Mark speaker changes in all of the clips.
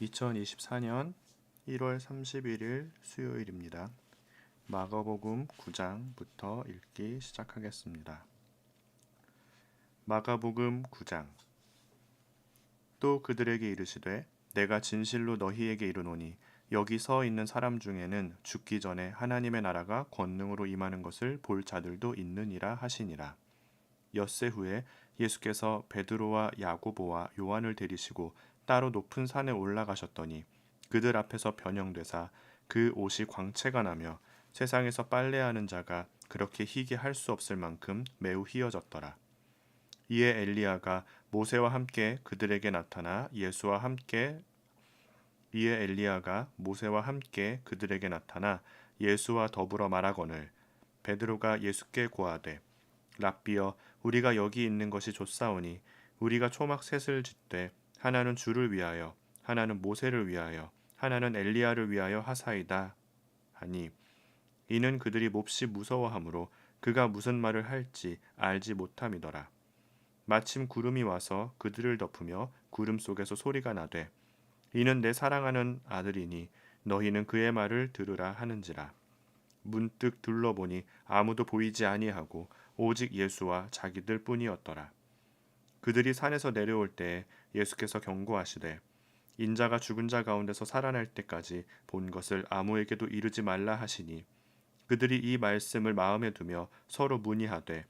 Speaker 1: 2024년 1월 31일 수요일입니다. 마가복음 9장부터 읽기 시작하겠습니다. 마가복음 9장 또 그들에게 이르시되 내가 진실로 너희에게 이르노니 여기 서 있는 사람 중에는 죽기 전에 하나님의 나라가 권능으로 임하는 것을 볼 자들도 있느니라 하시니라. 엿새 후에 예수께서 베드로와 야고보와 요한을 데리시고 따로 높은 산에 올라가셨더니 그들 앞에서 변형되사 그 옷이 광채가 나며 세상에서 빨래하는 자가 그렇게 희게 할 수 없을 만큼 매우 희어졌더라. 이에 엘리야가 모세와 함께 그들에게 나타나 예수와 함께 이에 엘리야가 모세와 함께 그들에게 나타나 예수와 더불어 말하거늘 베드로가 예수께 고하되 랍비여 우리가 여기 있는 것이 좋사오니 우리가 초막 셋을 짓되 하나는 주를 위하여 하나는 모세를 위하여 하나는 엘리야를 위하여 하사이다. 하니 이는 그들이 몹시 무서워하므로 그가 무슨 말을 할지 알지 못함이더라. 마침 구름이 와서 그들을 덮으며 구름 속에서 소리가 나되 이는 내 사랑하는 아들이니 너희는 그의 말을 들으라 하는지라. 문득 둘러보니 아무도 보이지 아니하고 오직 예수와 자기들 뿐이었더라. 그들이 산에서 내려올 때 예수께서 경고하시되 인자가 죽은 자 가운데서 살아날 때까지 본 것을 아무에게도 이르지 말라 하시니 그들이 이 말씀을 마음에 두며 서로 문의하되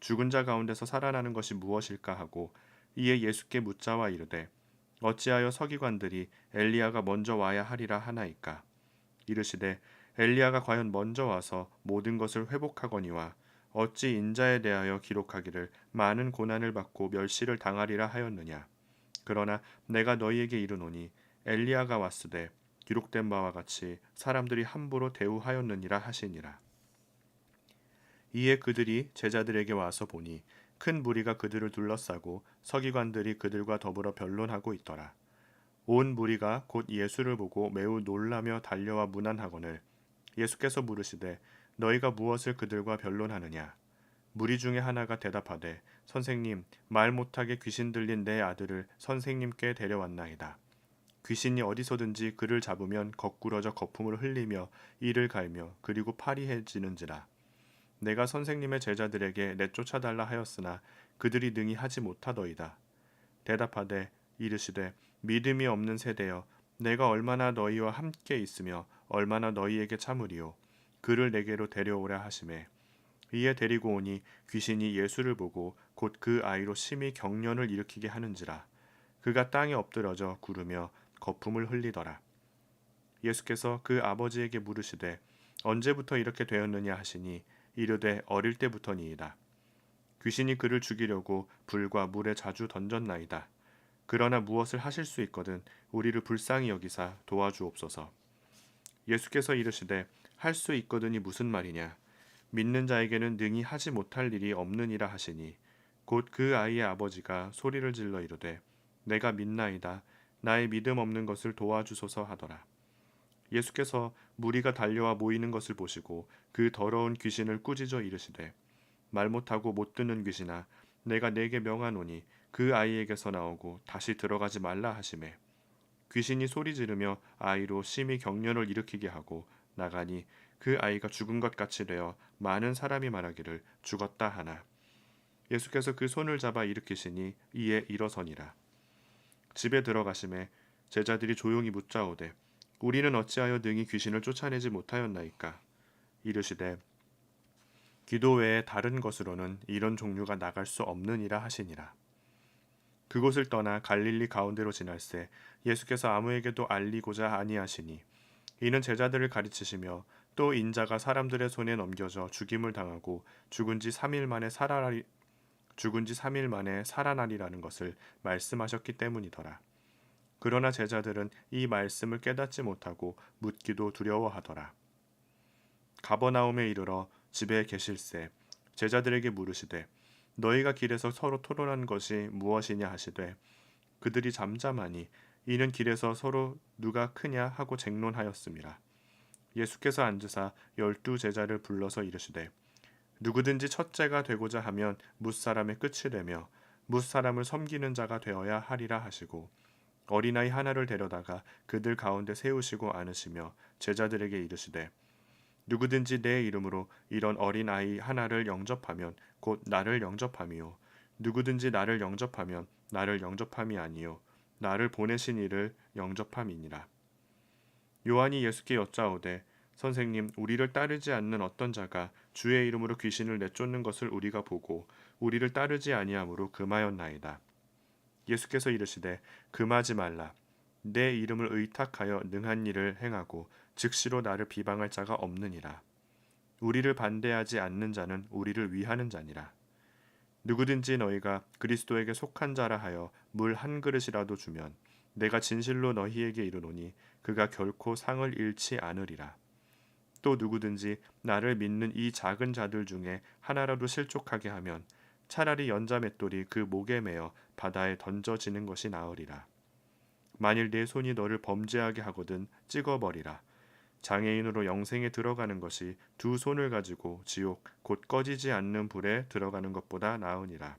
Speaker 1: 죽은 자 가운데서 살아나는 것이 무엇일까 하고 이에 예수께 묻자와 이르되 어찌하여 서기관들이 엘리야가 먼저 와야 하리라 하나이까? 이르시되 엘리야가 과연 먼저 와서 모든 것을 회복하거니와 어찌 인자에 대하여 기록하기를 많은 고난을 받고 멸시를 당하리라 하였느냐 그러나 내가 너희에게 이르노니 엘리야가 왔으되 기록된 바와 같이 사람들이 함부로 대우하였느니라 하시니라. 이에 그들이 제자들에게 와서 보니 큰 무리가 그들을 둘러싸고 서기관들이 그들과 더불어 변론하고 있더라. 온 무리가 곧 예수를 보고 매우 놀라며 달려와 문안하거늘 예수께서 물으시되 너희가 무엇을 그들과 변론하느냐? 무리 중에 하나가 대답하되 선생님 말 못하게 귀신 들린 내 아들을 선생님께 데려왔나이다. 귀신이 어디서든지 그를 잡으면 거꾸러져 거품을 흘리며 이를 갈며 그리고 파리해지는지라. 내가 선생님의 제자들에게 내쫓아달라 하였으나 그들이 능히 하지 못하더이다. 대답하되 이르시되 믿음이 없는 세대여 내가 얼마나 너희와 함께 있으며 얼마나 너희에게 참으리요 그를 내게로 데려오라 하심에 이에 데리고 오니 귀신이 예수를 보고 곧 그 아이로 심히 경련을 일으키게 하는지라 그가 땅에 엎드러져 구르며 거품을 흘리더라. 예수께서 그 아버지에게 물으시되 언제부터 이렇게 되었느냐 하시니 이르되 어릴 때부터니이다. 귀신이 그를 죽이려고 불과 물에 자주 던졌나이다. 그러나 무엇을 하실 수 있거든 우리를 불쌍히 여기사 도와주옵소서. 예수께서 이르시되 할 수 있거든이 무슨 말이냐? 믿는 자에게는 능히 하지 못할 일이 없느니라 하시니 곧 그 아이의 아버지가 소리를 질러 이르되 내가 믿나이다. 나의 믿음 없는 것을 도와주소서 하더라. 예수께서 무리가 달려와 모이는 것을 보시고 그 더러운 귀신을 꾸짖어 이르시되 말 못하고 못 듣는 귀신아 내가 내게 명하노니 그 아이에게서 나오고 다시 들어가지 말라 하시매 귀신이 소리 지르며 아이로 심히 경련을 일으키게 하고 나가니 그 아이가 죽은 것 같이 되어 많은 사람이 말하기를 죽었다 하나 예수께서 그 손을 잡아 일으키시니 이에 일어서니라. 집에 들어가심에 제자들이 조용히 묻자오되 우리는 어찌하여 능히 귀신을 쫓아내지 못하였나이까? 이르시되 기도 외에 다른 것으로는 이런 종류가 나갈 수 없느니라 하시니라. 그곳을 떠나 갈릴리 가운데로 지날새 예수께서 아무에게도 알리고자 아니하시니 이는 제자들을 가르치시며 또 인자가 사람들의 손에 넘겨져 죽임을 당하고 죽은 지 3일 만에 살아나리 죽은 지 3일 만에 살아나리라는 것을 말씀하셨기 때문이더라. 그러나 제자들은 이 말씀을 깨닫지 못하고 묻기도 두려워하더라. 가버나움에 이르러 집에 계실새 제자들에게 물으시되 너희가 길에서 서로 토론한 것이 무엇이냐 하시되 그들이 잠잠하니 이는 길에서 서로 누가 크냐 하고 쟁론하였습니다. 예수께서 앉으사 열두 제자를 불러서 이르시되 누구든지 첫째가 되고자 하면 뭇사람의 끝이 되며 뭇사람을 섬기는 자가 되어야 하리라 하시고 어린아이 하나를 데려다가 그들 가운데 세우시고 안으시며 제자들에게 이르시되 누구든지 내 이름으로 이런 어린아이 하나를 영접하면 곧 나를 영접함이요. 누구든지 나를 영접하면 나를 영접함이 아니요. 나를 보내신 이를 영접함이니라. 요한이 예수께 여짜오되 선생님 우리를 따르지 않는 어떤 자가 주의 이름으로 귀신을 내쫓는 것을 우리가 보고 우리를 따르지 아니하므로 금하였나이다. 예수께서 이르시되 금하지 말라. 내 이름을 의탁하여 능한 일을 행하고 즉시로 나를 비방할 자가 없느니라. 우리를 반대하지 않는 자는 우리를 위하는 자니라. 누구든지 너희가 그리스도에게 속한 자라 하여 물 한 그릇이라도 주면 내가 진실로 너희에게 이르노니 그가 결코 상을 잃지 않으리라 또 누구든지 나를 믿는 이 작은 자들 중에 하나라도 실족하게 하면 차라리 연자 맷돌이 그 목에 매어 바다에 던져지는 것이 나으리라. 만일 내 손이 너를 범죄하게 하거든 찍어버리라. 장애인으로 영생에 들어가는 것이 두 손을 가지고 지옥 곧 꺼지지 않는 불에 들어가는 것보다 나으니라.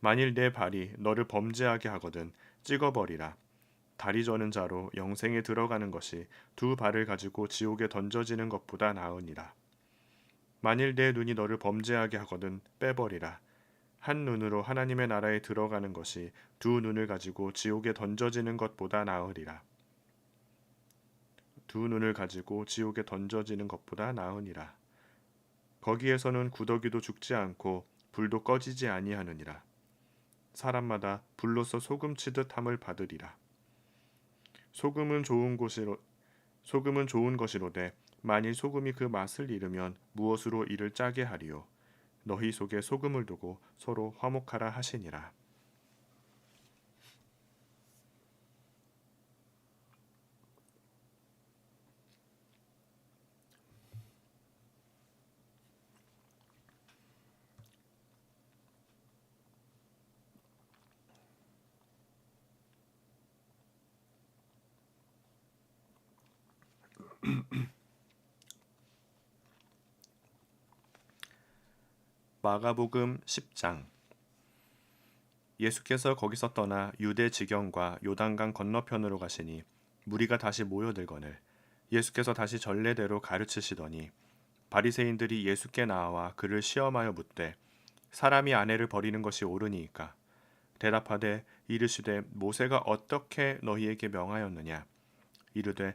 Speaker 1: 만일 내 발이 너를 범죄하게 하거든 찍어버리라. 다리 저는 자로 영생에 들어가는 것이 두 발을 가지고 지옥에 던져지는 것보다 나으니라. 만일 내 눈이 너를 범죄하게 하거든 빼버리라. 한 눈으로 하나님의 나라에 들어가는 것이 두 눈을 가지고 지옥에 던져지는 것보다 나으리라. 두 눈을 가지고 지옥에 던져지는 것보다 나으니라. 거기에서는 구더기도 죽지 않고 불도 꺼지지 아니하느니라. 사람마다 불로서 소금 치듯 함을 받으리라. 소금은 좋은 곳이로 소금은 좋은 것이로되 만일 소금이 그 맛을 잃으면 무엇으로 이를 짜게 하리요? 너희 속에 소금을 두고 서로 화목하라 하시니라 마가복음 10장. 예수께서 거기서 떠나 유대 지경과 요단강 건너편으로 가시니 무리가 다시 모여들거늘 예수께서 다시 전례대로 가르치시더니 바리새인들이 예수께 나와 그를 시험하여 묻되 사람이 아내를 버리는 것이 옳으니이까? 대답하되 이르시되 모세가 어떻게 너희에게 명하였느냐? 이르되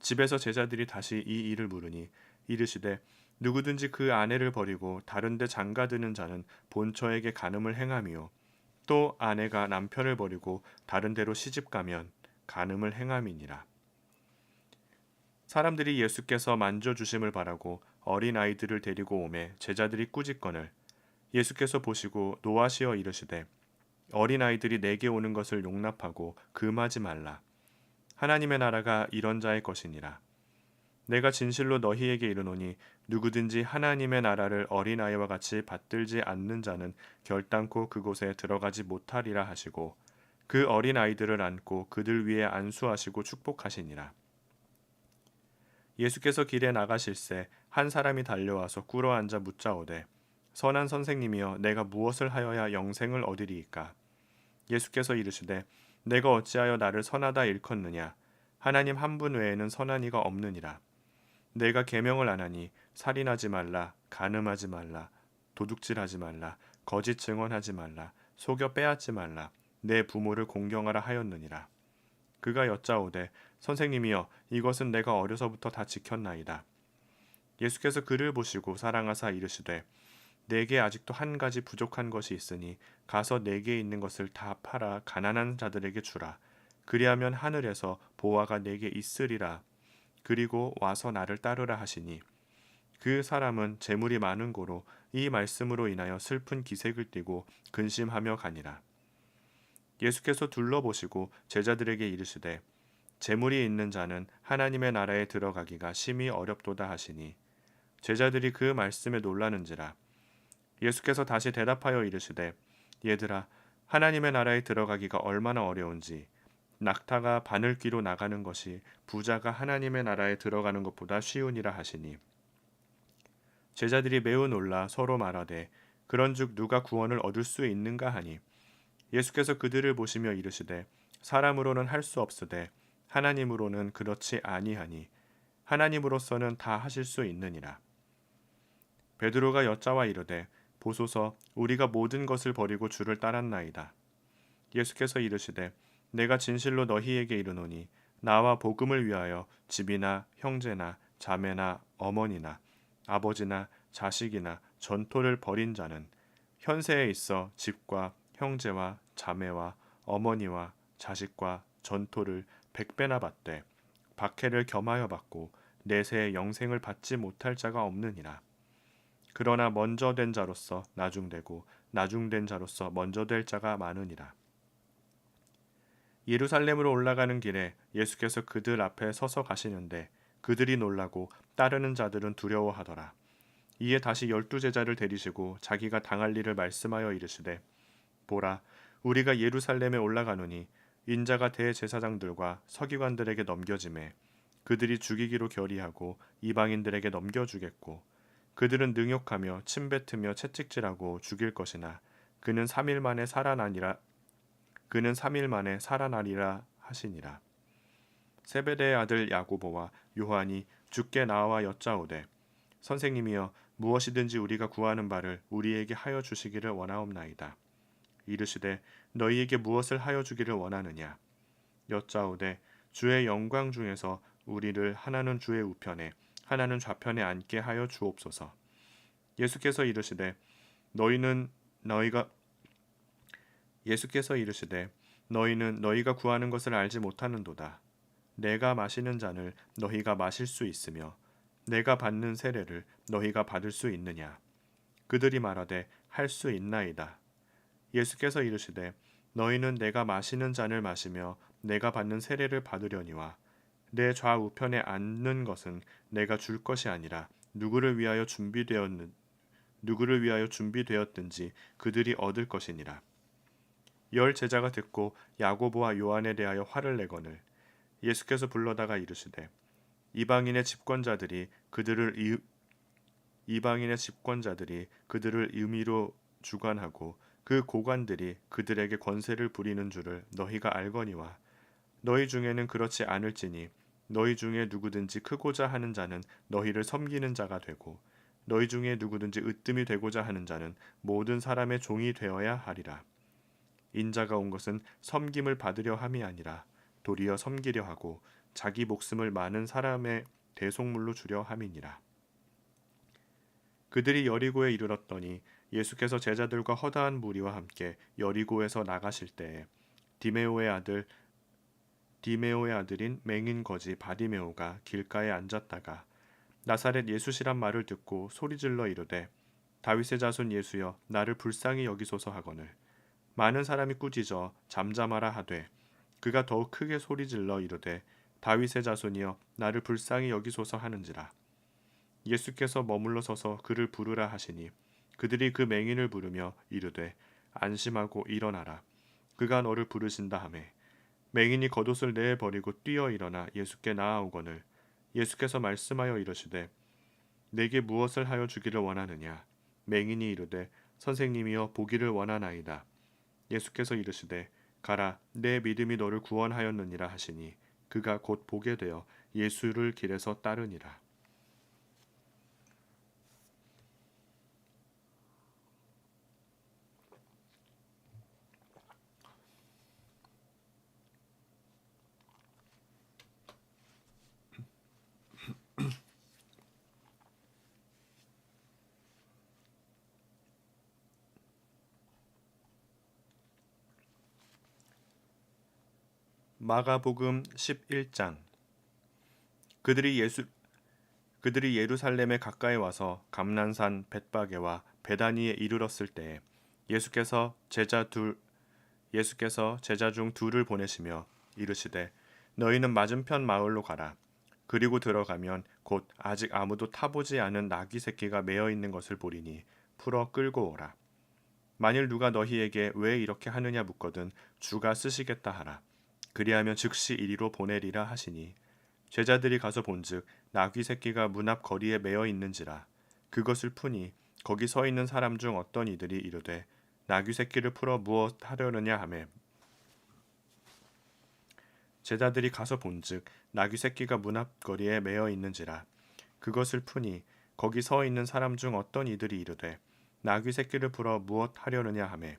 Speaker 1: 집에서 제자들이 다시 이 일을 물으니 이르시되 누구든지 그 아내를 버리고 다른 데 장가드는 자는 본처에게 간음을 행함이요. 또 아내가 남편을 버리고 다른 데로 시집 가면 간음을 행함이니라. 사람들이 예수께서 만져 주심을 바라고 어린 아이들을 데리고 오매 제자들이 꾸짖거늘 예수께서 보시고 노하시어 이르시되 어린 아이들이 내게 오는 것을 용납하고 금하지 말라 하나님의 나라가 이런 자의 것이니라 내가 진실로 너희에게 이르노니 누구든지 하나님의 나라를 어린아이와 같이 받들지 않는 자는 결단코 그곳에 들어가지 못하리라 하시고 그 어린아이들을 안고 그들 위에 안수하시고 축복하시니라. 예수께서 길에 나가실새 한 사람이 달려와서 꿇어 앉아 묻자오되 선한 선생님이여 내가 무엇을 하여야 영생을 얻으리이까 예수께서 이르시되 내가 어찌하여 나를 선하다 일컫느냐 하나님 한 분 외에는 선한 이가 없느니라 내가 계명을 안 하니 살인하지 말라, 간음하지 말라, 도둑질하지 말라, 거짓 증언하지 말라, 속여 빼앗지 말라, 내 부모를 공경하라 하였느니라. 그가 여짜오되 선생님이여 이것은 내가 어려서부터 다 지켰나이다. 예수께서 그를 보시고 사랑하사 이르시되 내게 아직도 한 가지 부족한 것이 있으니 가서 내게 있는 것을 다 팔아 가난한 자들에게 주라. 그리하면 하늘에서 보화가 내게 있으리라 그리고 와서 나를 따르라 하시니 그 사람은 재물이 많은 고로 이 말씀으로 인하여 슬픈 기색을 띠고 근심하며 가니라. 예수께서 둘러보시고 제자들에게 이르시되 재물이 있는 자는 하나님의 나라에 들어가기가 심히 어렵도다 하시니 제자들이 그 말씀에 놀라는지라 예수께서 다시 대답하여 이르시되 얘들아 하나님의 나라에 들어가기가 얼마나 어려운지 낙타가 바늘귀로 나가는 것이 부자가 하나님의 나라에 들어가는 것보다 쉬우니라 하시니. 제자들이 매우 놀라 서로 말하되 그런즉 누가 구원을 얻을 수 있는가 하니? 예수께서 그들을 보시며 이르시되 사람으로는 할 수 없으되 하나님으로는 그렇지 아니하니 하나님으로서는 다 하실 수 있느니라. 베드로가 여짜와 이르되 보소서 우리가 모든 것을 버리고 주를 따랐나이다 예수께서 이르시되 내가 진실로 너희에게 이르노니 나와 복음을 위하여 집이나 형제나 자매나 어머니나 아버지나 자식이나 전토를 벌인 자는 현세에 있어 집과 형제와 자매와 어머니와 자식과 전토를 백배나 받되 박해를 겸하여 받고 내세의 영생을 받지 못할 자가 없느니라. 그러나 먼저 된 자로서 나중되고 나중된 자로서 먼저 될 자가 많으니라. 예루살렘으로 올라가는 길에 예수께서 그들 앞에 서서 가시는데 그들이 놀라고 따르는 자들은 두려워하더라. 이에 다시 열두 제자를 데리시고 자기가 당할 일을 말씀하여 이르시되 보라 우리가 예루살렘에 올라가노니 인자가 대제사장들과 서기관들에게 넘겨짐에 그들이 죽이기로 결의하고 이방인들에게 넘겨주겠고 그들은 능욕하며 침뱉으며 채찍질하고 죽일 것이나 그는 3일 만에 살아나니라 그는 3일 만에 살아나리라 하시니라 세베대의 아들 야고보와 요한이 죽게 나와 여짜오되 선생님이여 무엇이든지 우리가 구하는 바를 우리에게 하여 주시기를 원하옵나이다. 이르시되 너희에게 무엇을 하여 주기를 원하느냐 여짜오되 주의 영광 중에서 우리를 하나는 주의 우편에 하나는 좌편에 앉게 하여 주옵소서. 예수께서 이르시되 너희는 너희가 예수께서 이르시되 너희는 너희가 구하는 것을 알지 못하는도다. 내가 마시는 잔을 너희가 마실 수 있으며 내가 받는 세례를 너희가 받을 수 있느냐? 그들이 말하되 할 수 있나이다. 예수께서 이르시되 너희는 내가 마시는 잔을 마시며 내가 받는 세례를 받으려니와 내 좌우편에 앉는 것은 내가 줄 것이 아니라 누구를 위하여 준비되었는 누구를 위하여 준비되었든지 그들이 얻을 것이니라. 열 제자가 듣고 야고보와 요한에 대하여 화를 내거늘 예수께서 불러다가 이르시되 이방인의 집권자들이 그들을 이, 이방인의 집권자들이 그들을 임의로 주관하고 그 고관들이 그들에게 권세를 부리는 줄을 너희가 알거니와 너희 중에는 그렇지 않을지니 너희 중에 누구든지 크고자 하는 자는 너희를 섬기는 자가 되고 너희 중에 누구든지 으뜸이 되고자 하는 자는 모든 사람의 종이 되어야 하리라. 인자가 온 것은 섬김을 받으려 함이 아니라 도리어 섬기려 하고 자기 목숨을 많은 사람의 대속물로 주려 함이니라. 그들이 여리고에 이르렀더니 예수께서 제자들과 허다한 무리와 함께 여리고에서 나가실 때에 디메오의 아들 디메오의 아들인 맹인 거지 바디메오가 길가에 앉았다가 나사렛 예수시란 말을 듣고 소리질러 이르되 다윗의 자손 예수여 나를 불쌍히 여기소서 하거늘. 많은 사람이 꾸짖어 잠잠하라 하되 그가 더욱 크게 소리질러 이르되 다윗의 자손이여 나를 불쌍히 여기소서 하는지라. 예수께서 머물러 서서 그를 부르라 하시니 그들이 그 맹인을 부르며 이르되 안심하고 일어나라. 그가 너를 부르신다 하매 맹인이 겉옷을 내어 버리고 뛰어 일어나 예수께 나아오거늘 예수께서 말씀하여 이르시되 내게 무엇을 하여 주기를 원하느냐 맹인이 이르되 선생님이여 보기를 원하나이다 예수께서 이르시되 가라 내 믿음이 너를 구원하였느니라 하시니 그가 곧 보게 되어 예수를 길에서 따르니라. 마가복음 11장 그들이 예수 그들이 예루살렘에 가까이 와서 감난산 벳바게와 베다니에 이르렀을 때에 예수께서 제자 둘 예수께서 제자 중 둘을 보내시며 이르시되 너희는 맞은편 마을로 가라. 그리고 들어가면 곧 아직 아무도 타보지 않은 나귀 새끼가 매어 있는 것을 보리니 풀어 끌고 오라. 만일 누가 너희에게 왜 이렇게 하느냐 묻거든 주가 쓰시겠다 하라. 그리하면 즉시 이리로 보내리라 하시니 제자들이 가서 본즉 나귀 새끼가 문 앞 거리에 매어 있는지라 그것을 푸니 거기 서 있는 사람 중 어떤 이들이 이르되 나귀 새끼를 풀어 무엇 하려느냐 하매. 제자들이 가서 본즉 나귀 새끼가 문 앞 거리에 매어 있는지라 그것을 푸니 거기 서 있는 사람 중 어떤 이들이 이르되 나귀 새끼를 풀어 무엇 하려느냐 하매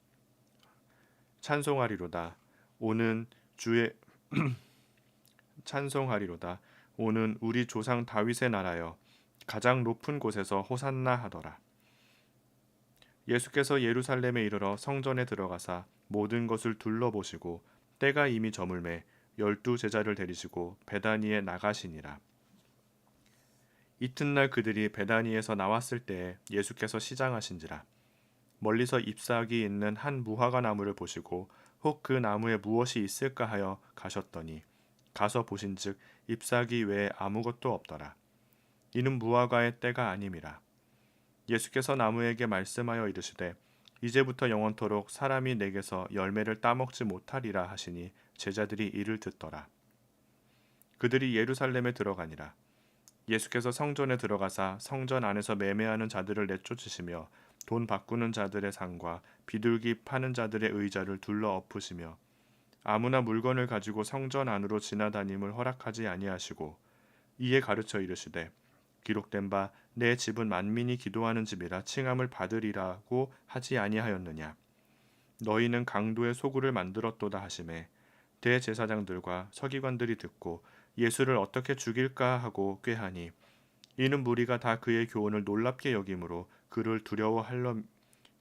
Speaker 1: 찬송하리로다 오는 주의 찬송하리로다 오는 우리 조상 다윗의 나라여 가장 높은 곳에서 호산나 하더라 예수께서 예루살렘에 이르러 성전에 들어가사 모든 것을 둘러보시고 때가 이미 저물매 열두 제자를 데리시고 베다니에 나가시니라. 이튿날 그들이 베다니에서 나왔을 때에 예수께서 시장하신지라. 멀리서 잎사귀 있는 한 무화과 나무를 보시고 혹 그 나무에 무엇이 있을까 하여 가셨더니 가서 보신즉 잎사귀 외에 아무것도 없더라. 이는 무화과의 때가 아님이라. 예수께서 나무에게 말씀하여 이르시되 이제부터 영원토록 사람이 내게서 열매를 따먹지 못하리라 하시니 제자들이 이를 듣더라. 그들이 예루살렘에 들어가니라. 예수께서 성전에 들어가사 성전 안에서 매매하는 자들을 내쫓으시며 돈 바꾸는 자들의 상과 비둘기 파는 자들의 의자를 둘러 엎으시며 아무나 물건을 가지고 성전 안으로 지나다님을 허락하지 아니하시고 이에 가르쳐 이르시되 기록된 바 내 집은 만민이 기도하는 집이라 칭함을 받으리라고 하지 아니하였느냐? 너희는 강도의 소굴을 만들었도다 하심에 대제사장들과 서기관들이 듣고 예수를 어떻게 죽일까 하고 꾀하니 이는 무리가 다 그의 교훈을 놀랍게 여김으로 그를 두려워할러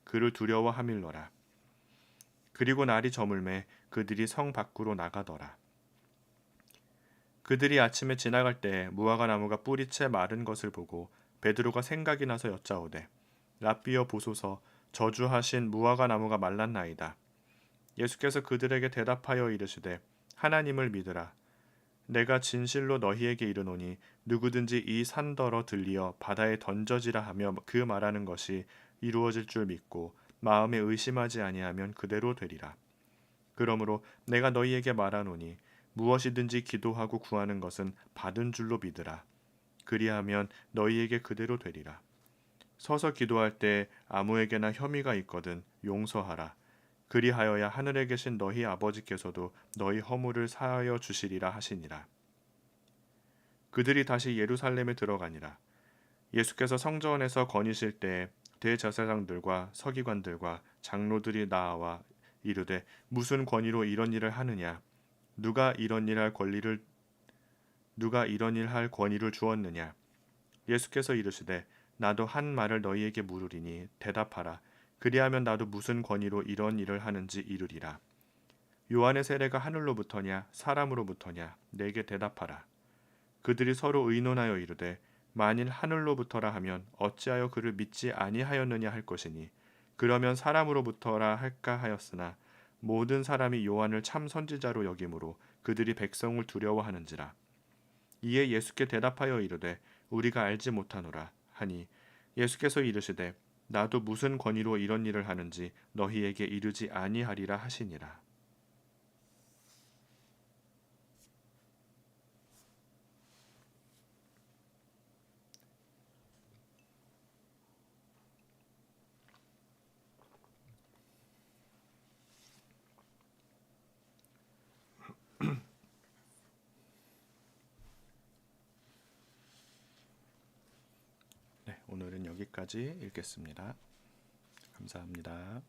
Speaker 1: 그를 두려워함일러라 그리고 날이 저물매 그들이 성 밖으로 나가더라 그들이 아침에 지나갈 때 무화과 나무가 뿌리채 마른 것을 보고 베드로가 생각이 나서 여짜오되 라비어 보소서 저주하신 무화과 나무가 말랐나이다. 예수께서 그들에게 대답하여 이르시되 하나님을 믿으라. 내가 진실로 너희에게 이르노니 누구든지 이 산더러 들리어 바다에 던져지라 하며 그 말하는 것이 이루어질 줄 믿고 마음에 의심하지 아니하면 그대로 되리라. 그러므로 내가 너희에게 말하노니 무엇이든지 기도하고 구하는 것은 받은 줄로 믿으라. 그리하면 너희에게 그대로 되리라. 서서 기도할 때 아무에게나 혐의가 있거든 용서하라. 그리하여야 하늘에 계신 너희 아버지께서도 너희 허물을 사하여 주시리라 하시니라. 그들이 다시 예루살렘에 들어가니라. 예수께서 성전에서 거니실 때 대제사장들과 서기관들과 장로들이 나와 이르되 무슨 권위로 이런 일을 하느냐 누가 이런 일 할 권리를 누가 이런 일 할 권위를 주었느냐 예수께서 이르시되 나도 한 말을 너희에게 물으리니 대답하라 그리하면 나도 무슨 권위로 이런 일을 하는지 이르리라. 요한의 세례가 하늘로부터냐 사람으로부터냐 내게 대답하라. 그들이 서로 의논하여 이르되 만일 하늘로부터라 하면 어찌하여 그를 믿지 아니하였느냐 할 것이니 그러면 사람으로부터라 할까 하였으나 모든 사람이 요한을 참 선지자로 여김으로 그들이 백성을 두려워하는지라. 이에 예수께 대답하여 이르되 우리가 알지 못하노라 하니 예수께서 이르시되 나도 무슨 권위로 이런 일을 하는지 너희에게 이르지 아니하리라 하시니라 네, 오늘은 여기까지 읽겠습니다. 감사합니다.